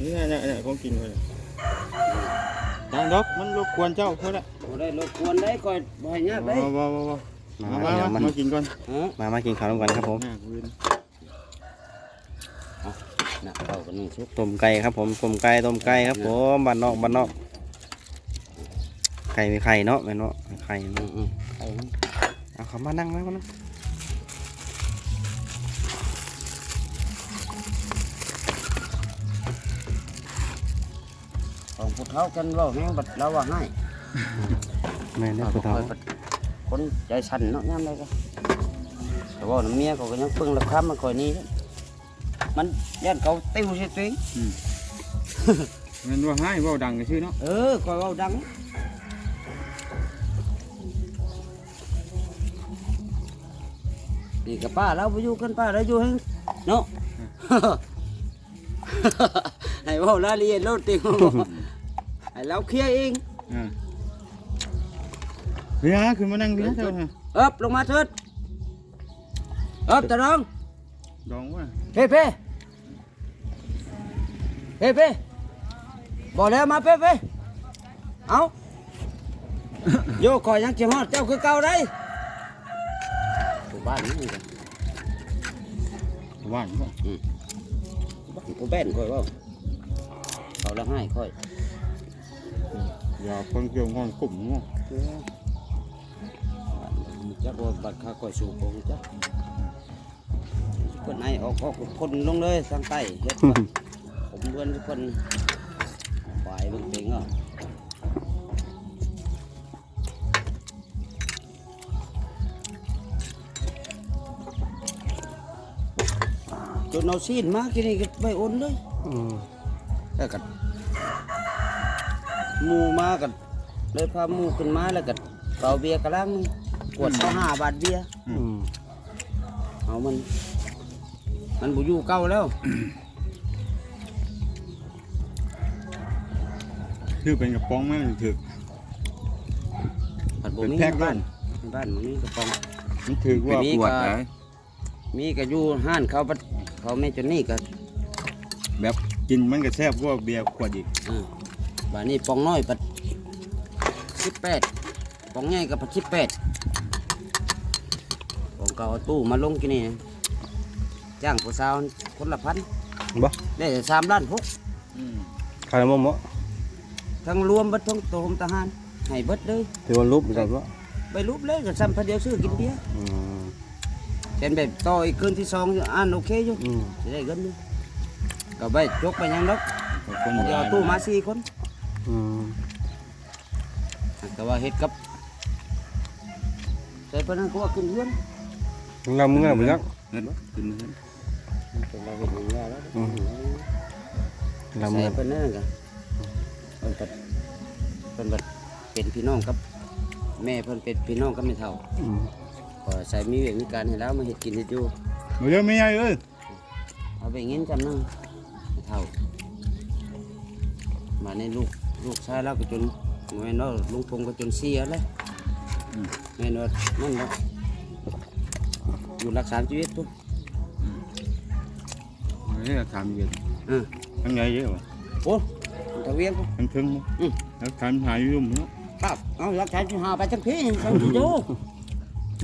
นี่น่ะน่ะน่ะของกินเพิ่นน่ะดังดอกมันรบกวนเจ้าเพิ่นละบ่ได้รบกวนได้คอยบ่ให้ยากได้บ่บ่บ่บ่มามามามามามากินก่อนฮะมามากินข้าวร่วมกันครับผมหน้ากูเลยน่ะเข้ากันนึงสุกต้มไก่ครับผมต้มไก่ต้มไก่ครับผมบ้านนอกบ้านนอก ไก่มีไข่เนาะแม่นเนาะไข่อืเนาะมๆเอาเอาเขามานั่งมามานั่ง ผู้เฒ่ากันเว้าแฮงบัดเราว่าให้แม่นเด้อผู้เฒ่าคนใจสั่นเนาะยามใดก็แต่ว่าน้ำเมียเขาก็ยังปึ้งราคามันค่อยนี้เด้อมันย่านเขาติ้วใส่ตัวเองเงินว่าให้เว้าดังก็ชื่อเนาะเออคอยเว้าดังนี่กับป้าเราไปอยู่กันป้าเราอยู่ให้เนาะ ให้เว้ารายละเอียดโลดติง ให้เราเคลียร์เองอ่าเฮ้ยฮะขึ้นมานั่งดิเจ้าฮะเอิบลงมาเถิดเอิบตะรองดองว่าเพ่เพ่เพ่เพ่บอกแล้วมาเพ่เพ่เอาโยคอยยังเจียมฮอดเจ้าคือเก่าได้ผู้บ้านนี่กันว่านบ่บ้านกูแบนคอยเว่าเขาละให้คอย อย่าคนเกี่ยวงอนกลุ่มเนาะจักว่าบัตรค่าคอยสูบคงจักคนไหนออกออกคนลงเลยทางใต้เฮ็ดบัตรผมเพื่อนทุกคนฝ่ายมันเป็นอะจนเอาซีนมากินนี่ก็ไปโอนเลยอืมแล้วก็ห มูมากันเลยพาหมูขึ้นมาแล้วก็เป่าเบียร์กระลังกวดเขาห้าบาทเบียร์อืมเอามัน มันบุอยู่เก่าแล้วคือเป็นกระป๋องแม่มันถึกผัดบุเป็นมีแพ็คบ้านบ้านบ้านมันมีกระป๋องมันถือว่ามีปวดก็ไหนมีก็อยู่ห้านเขาบัดเขาไม่จนนี่ก็แบบกินมันก็แซ่บกว่าเบียร์ขวดอีกอ่า บ้านนี้ปองน้อยปัดสิบแปดปองใหญ่กับปัดสิบแปดปองเก่าเอาตู้มาลงกินนี่จ้างผู้สาวคนละพันบ่ได้สามล้านหกข้าวมันบ่ทั้งรวมเบัดทั้งตัวผมทหารให้เบิดเลยถือว่ารูปได้บ่ไปรูปเลยก็ซ้ำพอเดียวซื้อกินเบียร์อืมเป็นแบบต่ออีกคืนที่สองอยู่อ่านโอเคอยู่อืมจะได้เงินอยู่ก็ไปจกไปยังดอกคนเดี๋ยวเอาตู้มาสี่คน อืมแต่ว่าเฮ็ดกับใส่ปานนั้นก็ว่าขึ้นเฮือนมึงเอามึงเอามึงเอาเงินบ่ขึ้นเงินเป็นเราเฮ็ดอย่างนี้แล้วอืมเรามึงใส่เอาปานนั้นก็เพิ่นก็เพิ่นก็เป็นพี่น้องกับ แม่เพิ่นเป็นพี่น้องกับแม่เฒ่าอืมก็ใส่มีเวรมีการให้แล้วมาเฮ็ดกินเฮ็ดอยู่บ่เยอะไม่ใหญ่เอ้ยเอาไปเงินจำนั่งเท่ามาในลูก ลูกชายเราก็จนแม่นว่าลุงพงก็จนเสียเลยแม่นว่านั่นเนาะอยู่รักษาชีวิตทุกเฮ้ยถามเยอะอ่าทั้งใหญ่เยอะว่ะโอ้ตะเวียงทั้งถึงบ่อืมแล้วถามหายยุ่มเนาะครับเอารักษาชีวิตหาไปจังพี่จังพี่ดู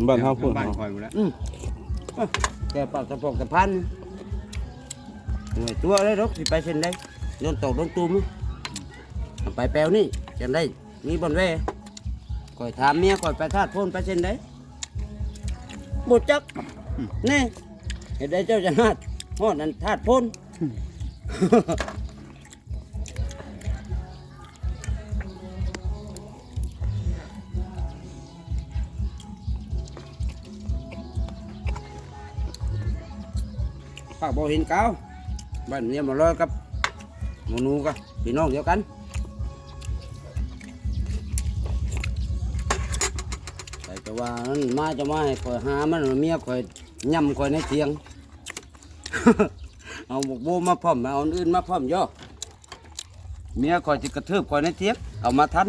บ้านเฮาพูดบ้านเฮาคอยอยู่แล้วอืมอะแกปากกระปอกกระพันหน่วยตัวเลยรกสิไปเส้นได้โดนตกโดนตูมเอา ไปแปลวนี่จะได้มีบนแวคอยถามเมียคอยไปทาดโพ่นไปเส้นได้บุจักแนี่เห็นได้เจ้าจะนาดฮอดนั่นทาดโพ่นปากบ่เห็นเก้าบ้านเนี้มาลอยกับหมูหนูกับพี่น้องเดียวกัน แต่จะว่านั้นมาจะมาให้คอยหามันเมียคอยย่ำคอยในเตียง เอาบกโบมาพร้อมเอาอันอื่นมาพร้อมย่อเมียคอยจะกระทืบคอยในเตียงเอามาทัน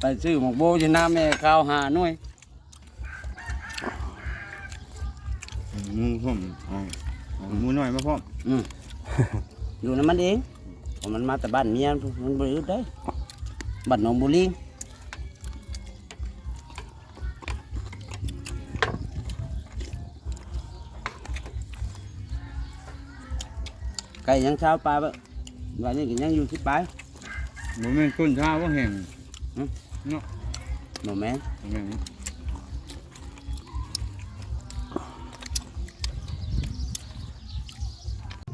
ไปซื้อหมกโบจะน้าแม่ข้าวหาหน่วยมึงผมอ๋อเอาหมูน้อยมาพร้อมอืมอยู่น้ำมันเองเพราะมันมาแต่บ้านเมียมันบริสุทธิ์ได้ บ้านหนองบุรีไก่ยังเช้าปลาบ่วันนี้ก็ยังอยู่ที่ปลายหมูแม่นต้นช้าว่าแห้งหนูแม่นแม่น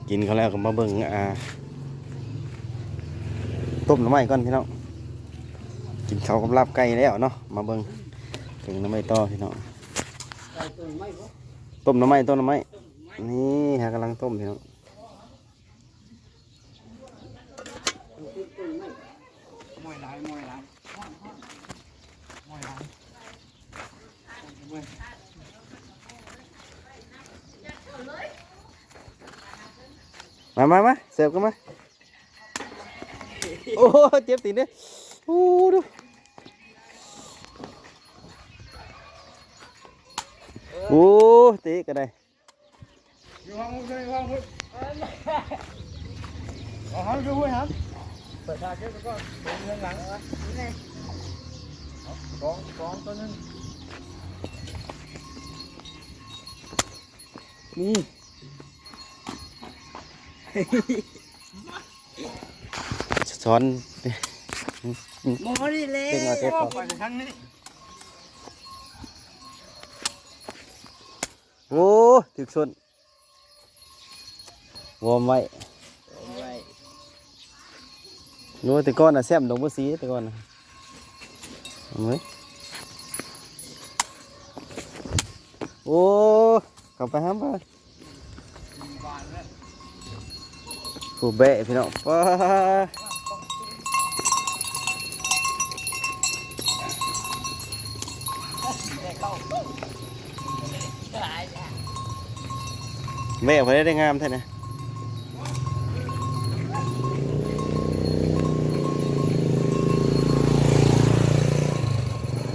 กินเขาแล้วก็มาเบิ่งอ่าต้มหน้ำไม้ก่อนพี่น้อง กินข้าวกับลาบไก่แล้วเนาะมาเบิ่งถึงน้ำไม้ต่อพี่น้องต้มน้ำไม้ต้มน้ำไม้นี่ฮะกำลังต้มพี่น้องมวยหลามามวยหลายมมามาเสิร์ฟกันมา โอ้ เจ็บตีนเด้อโอ้ดู โอ้เตะก็ได้อยู่ห้องมุ้งอยู่ห้องมุ้งเอาห้องดูห้วยครับเปิดทางเก็บไปก่อนเดินเรื่องหลังนะสองสองตัวนึงนี่ช้อนโมนี่เลยเด้งเอาเจ็บอเอาอกไปทางนี้ โอ้ถึกชนวอร์มไว้นู้แต่ก้อนน่ะแซมดงบ่สีแต่ก้อนน่ะเอาไหมโอ้เข้าไปห้ามไปผู้แบะพี่น้องป้า แม่เพิ่นได้งามแท้นะ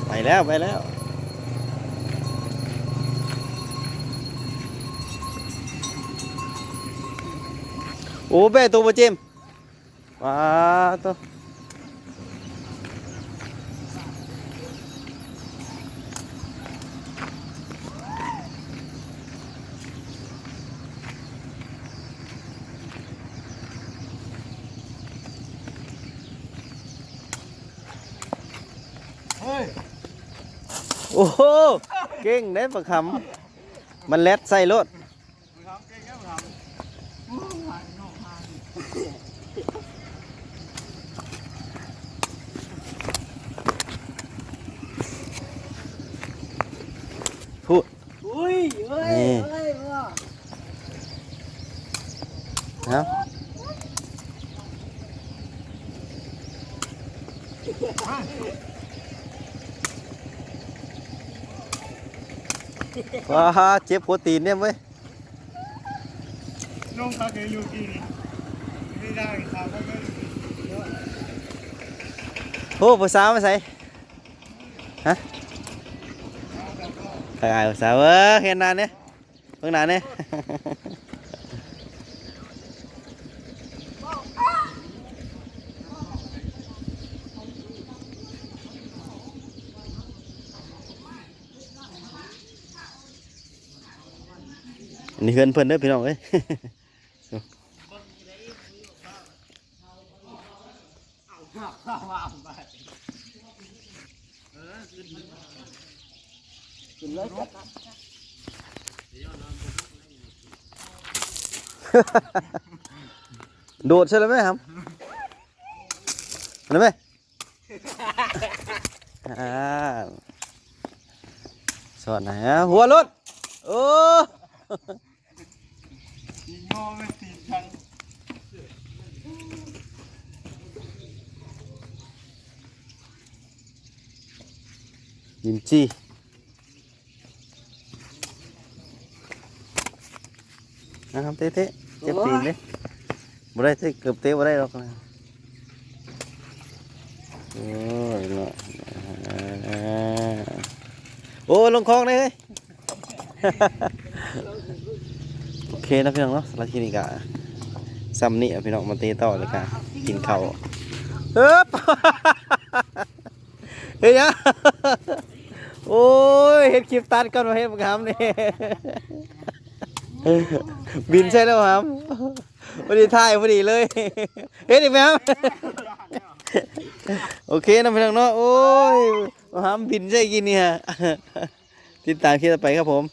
ไปแล้วไปแล้วโอ้แบะตัวบ่เจมว้าตัว โอ้โหเก่งได้ประคำมันแลดใส่รถพูดอุ้ยเฮ้ยนี่เฮ้ยพ่อครับ ว้าเจ็บหัวตีนเนี่ยเว้ยลงตาเกลูกีนี่ไม่ได้ครับไม่ได้โอ้ภาษาวมาใส่ฮะใครอายภาษาวเว้ยเห็นนานเนี่ยเพิ่งนานเนี่ย นนี้เพื่อนเพื่อนเด้อพี่น้องเอ้ยโดดใช่ไหมครับอะไรไหมอ่าสอนนฮะหัวรถโอ้ อไม่ตีชังยิมจี้นะครับเตะเตะเจ็บตีนเลยบ่ได้เตะเกือบเตะบ่ได้หรอกนะโอ้ยเนาะอ่าโอ้ลงคลองเลยเฮ้ย เคนะพี่น้องเนาะสำหรับที่นี่กะซัมนี่พี่น้องมาเตะต่อเลยกะกินข้าวเอ๊บเฮ้ยนะโอ้ยเฮ็ดคลิปตัดก่อนมาเฮ็ดบังคับนี่บินใช่แล้วครับพอดีถ่ายพอดีเลยเฮ็ดอีกไหมครับโอเคนะพี่น้องเนาะโอ้ยมาหามบินใช่กินเนี่ยติดตามคลิปต่อไปครับผม